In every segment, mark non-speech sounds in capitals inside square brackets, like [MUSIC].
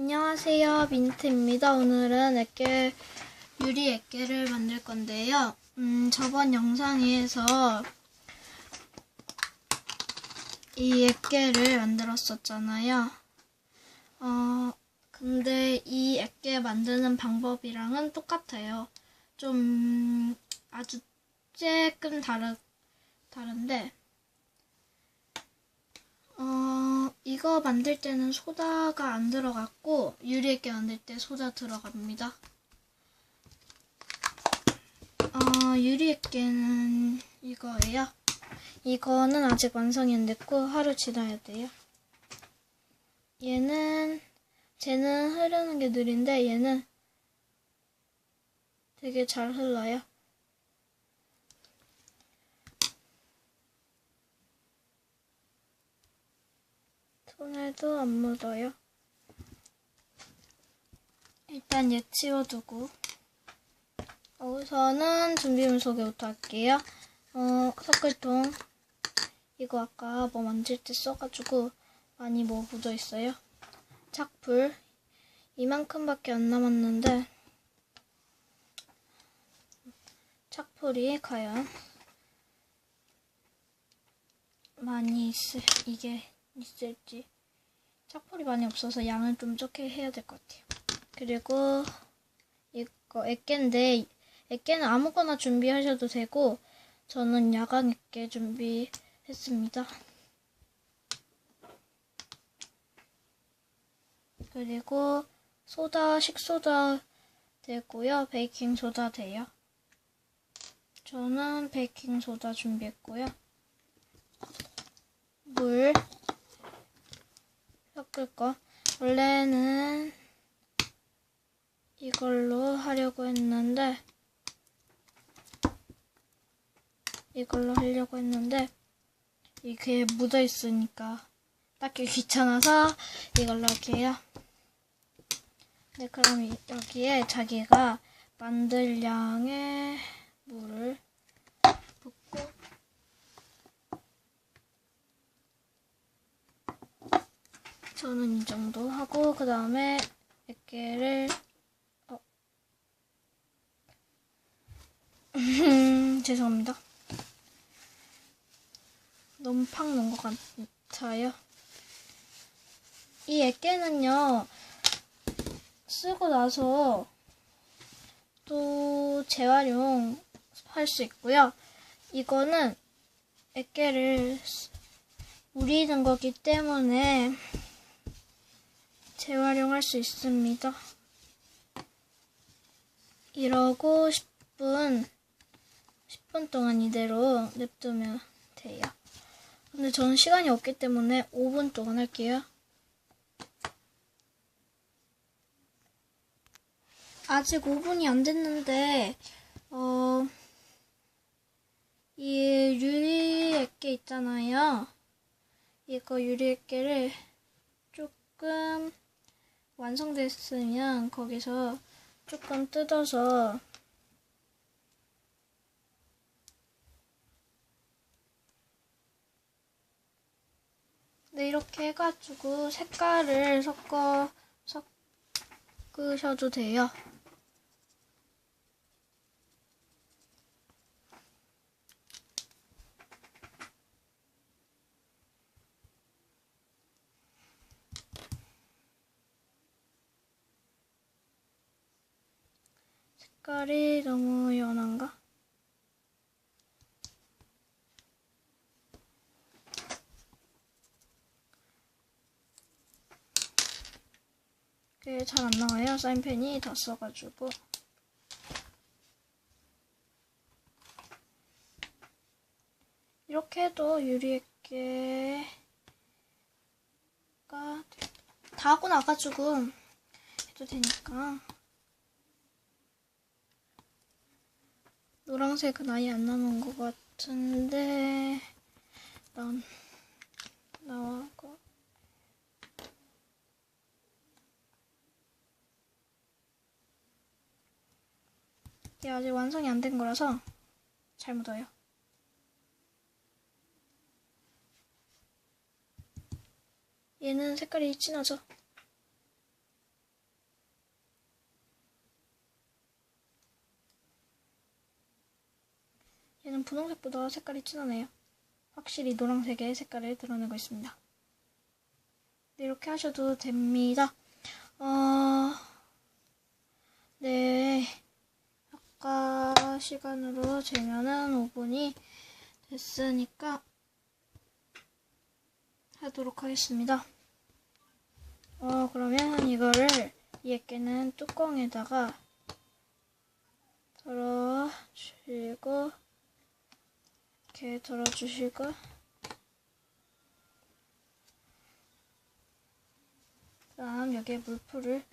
안녕하세요. 민트입니다. 오늘은 액계, 유리 액계를 만들 건데요. 음, 저번 영상에서 이 액계를 만들었었잖아요. 어, 근데 이 액계 만드는 방법이랑은 똑같아요. 좀 아주 조금 다르, 다른데, 이거 만들 때는 소다가 안 들어갔고, 유리액게 만들 때 소다 들어갑니다. 어, 유리액게는 이거예요. 이거는 아직 완성이 안 됐고, 하루 지나야 돼요. 얘는, 쟤는 흐르는 게 느린데, 얘는 되게 잘 흘러요. 손에도 안 묻어요. 일단 얘 치워두고 어, 우선은 준비물 소개부터 할게요. 어, 석글통 이거 아까 뭐 만질 때 써가지고 많이 뭐 묻어 있어요. 착불 이만큼밖에 안 남았는데 착불이 과연 많이 있을 이게 있을지 착풀이 많이 없어서 양을 좀 적게 해야 될 것 같아요. 그리고 이거 액계인데 액계는 아무거나 준비하셔도 되고 저는 야광 액계 준비했습니다. 그리고 소다, 식소다 되고요. 베이킹소다 돼요. 저는 베이킹소다 준비했고요. 물 섞을 거. 원래는 이걸로 하려고 했는데 이걸로 하려고 했는데 이게 묻어 있으니까 닦기 귀찮아서 이걸로 할게요. 네, 그럼 여기에 자기가 만들 양의 물을 저는 이 정도 하고 그 다음에 액계를 어. [LAUGHS] 죄송합니다. 너무 팍 넣은 것 같아요. 이 액계는요 쓰고 나서 또 재활용 할수 있고요. 이거는 액계를 우리는 거기 때문에 재활용할 수 있습니다. 이러고 10분, 10분 동안 이대로 냅두면 돼요. 근데 저는 시간이 없기 때문에 5분 동안 할게요. 아직 5분이 안 됐는데, 어, 이 유리 액계 있잖아요. 이거 유리 액계를 조금 완성됐으면 거기서 조금 뜯어서 네, 이렇게 해가지고 색깔을 섞어 섞으셔도 돼요. 색깔이 너무 연한가? 그게 잘 안 나와요. 사인펜이 다 써가지고. 이렇게 해도 유리액계가 다 하고 나가지고 해도 되니까. 노란색은 아예 안 남은 것 같은데 난 나와고 이게 아직 완성이 안 된 거라서 잘 묻어요. 얘는 색깔이 진하죠? 분홍색보다 색깔이 진하네요. 확실히 노란색의 색깔을 드러내고 있습니다. 네, 이렇게 하셔도 됩니다. 어, 네. 아까 시간으로 재면은 5분이 됐으니까 하도록 하겠습니다. 어, 그러면 이거를 이 액계는 뚜껑에다가 덜어주시고 이렇게 덜어주시고 그다음 여기에 물풀을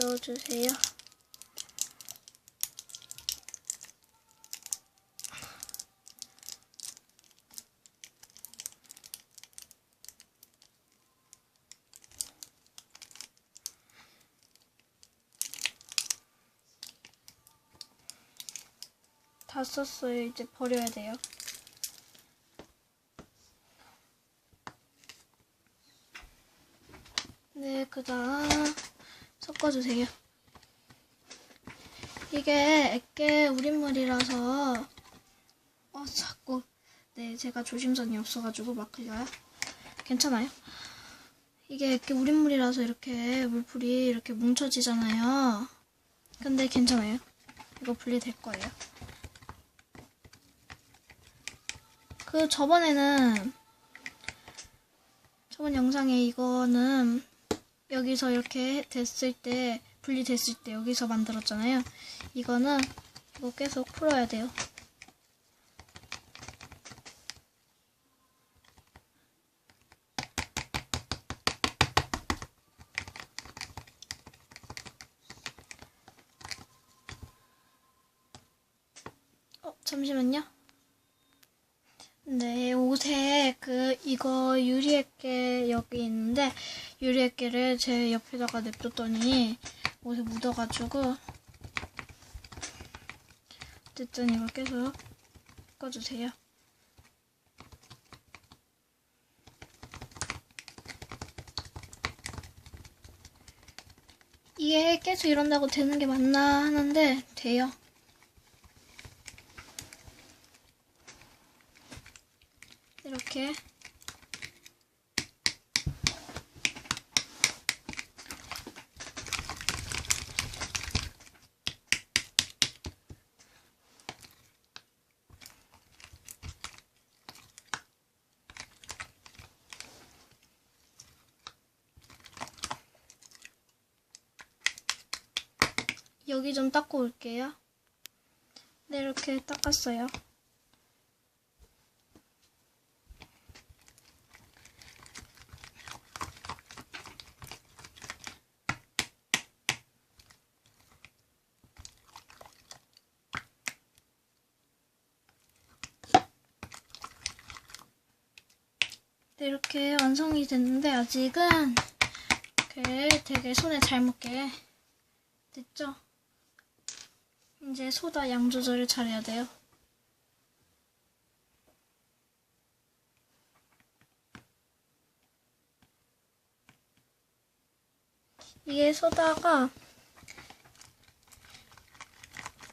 넣어주세요. 다 썼어요. 이제 버려야 돼요. 네, 그 다음 섞어주세요. 이게 액계 우린물이라서 어 자꾸 네 제가 조심성이 없어가지고 막 흘려요. 괜찮아요? 이게 액계 우린물이라서 이렇게 물풀이 이렇게 뭉쳐지잖아요. 근데 괜찮아요. 이거 분리될 거예요. 그 저번에는 저번 영상에 이거는 여기서 이렇게 됐을 때 분리됐을 때 여기서 만들었잖아요. 이거는 이거 계속 풀어야 돼요. 어, 잠시만요. 네, 옷에 그 이거 유리액계 여기 있는데 유리액계를 제 옆에다가 냅뒀더니 옷에 묻어가지고 어쨌든 이걸 계속 섞어주세요. 이게 계속 이런다고 되는 게 맞나 하는데 돼요. 이렇게 여기 좀 닦고 올게요. 네, 이렇게 닦았어요. 네, 이렇게 완성이 됐는데 아직은 되게 손에 잘 묻게 됐죠? 이제 소다 양 조절을 잘해야 돼요. 이게 소다가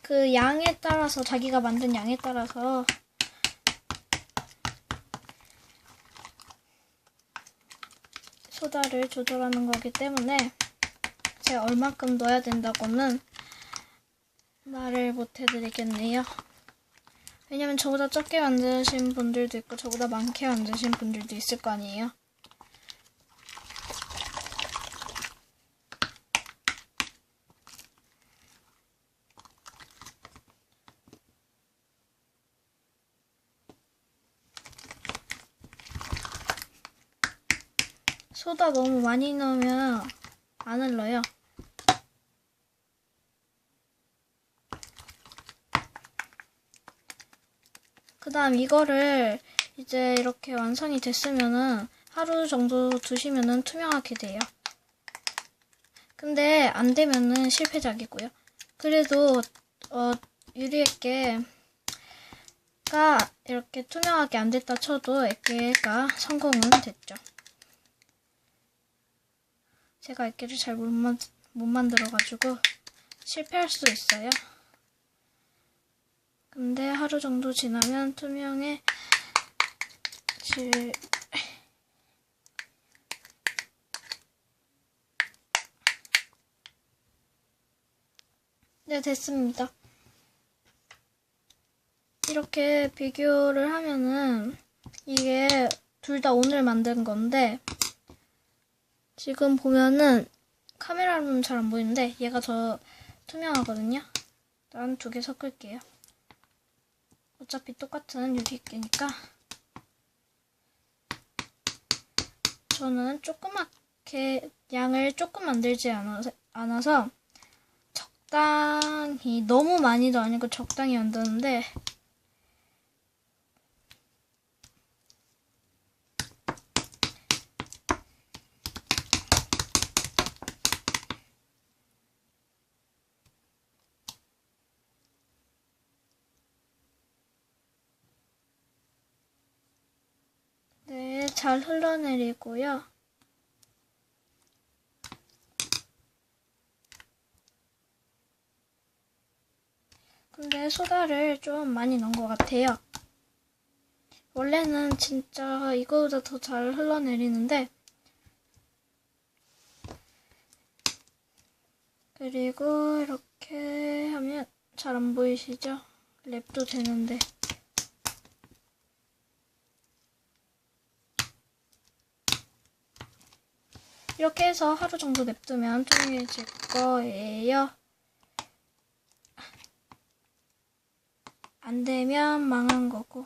그 양에 따라서 자기가 만든 양에 따라서 소다를 조절하는 거기 때문에 제가 얼마큼 넣어야 된다고는 말을 못 해드리겠네요. 왜냐면 저보다 적게 만드신 분들도 있고 저보다 많게 만드신 분들도 있을 거 아니에요. 소다 너무 많이 넣으면 안 흘러요. 그 다음 이거를 이제 이렇게 완성이 됐으면은 하루 정도 두시면은 투명하게 돼요. 근데 안 되면은 실패작이고요. 그래도 어, 유리액계가 이렇게 투명하게 안 됐다 쳐도 액계가 성공은 됐죠. 제가 액계를 잘 못 만들어가지고 실패할 수 있어요. 근데 하루 정도 지나면 투명해 질 네, 됐습니다. 이렇게 비교를 하면은 이게 둘 다 오늘 만든 건데 지금 보면은 카메라로는 잘안 보이는데 얘가 더 투명하거든요. 일단 두개 섞을게요. 어차피 똑같은 유리끼니까. 저는 조그맣게 양을 조금 만들지 않아서, 않아서 적당히 너무 많이도 아니고 적당히 만드는데 네, 잘 흘러내리고요. 근데 소다를 좀 많이 넣은 것 같아요. 원래는 진짜 이거보다 더 잘 흘러내리는데 그리고 이렇게 하면 잘 안 보이시죠? 랩도 되는데 이렇게 해서 하루 정도 냅두면 투명해질 거예요. 안 되면 망한 거고.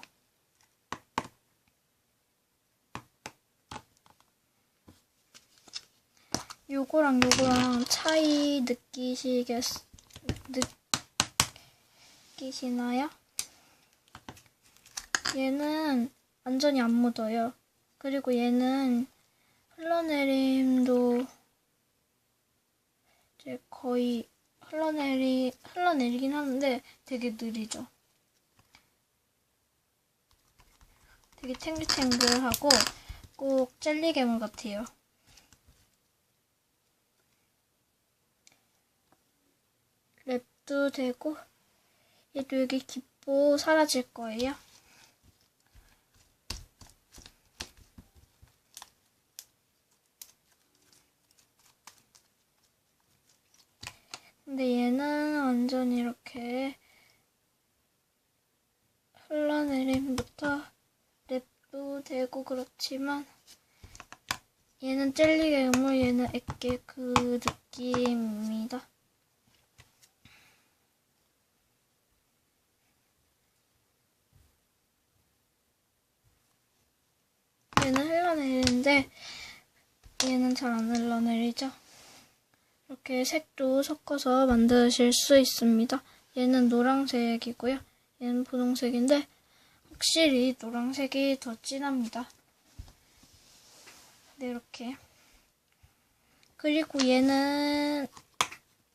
요거랑 요거랑 차이 느끼시겠, 느끼시나요? 얘는 완전히 안 묻어요. 그리고 얘는 흘러내림도 이제 거의 흘러내리, 흘러내리긴 하는데 되게 느리죠. 되게 탱글탱글하고 꼭 젤리 괴물 같아요. 랩도 되고 얘도 여기 기포 사라질 거예요. 근데 얘는 완전 이렇게 흘러내림부터 랩도 되고 그렇지만 얘는 젤리 괴물, 얘는 액계 그 느낌입니다. 얘는 흘러내리는데 얘는 잘 안 흘러내리죠. 이렇게 색도 섞어서 만드실 수 있습니다. 얘는 노란색이고요. 얘는 분홍색인데 확실히 노란색이 더 진합니다. 네, 이렇게. 그리고 얘는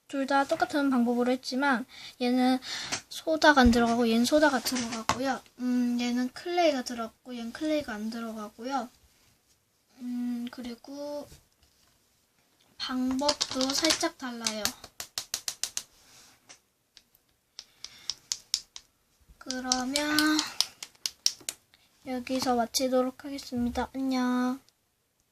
둘 다 똑같은 방법으로 했지만 얘는 소다가 안 들어가고 얘는 소다가 들어가고요. 음, 얘는 클레이가 들어갔고 얘는 클레이가 안 들어가고요. 음, 그리고 방법도 살짝 달라요. 그러면 여기서 마치도록 하겠습니다. 안녕.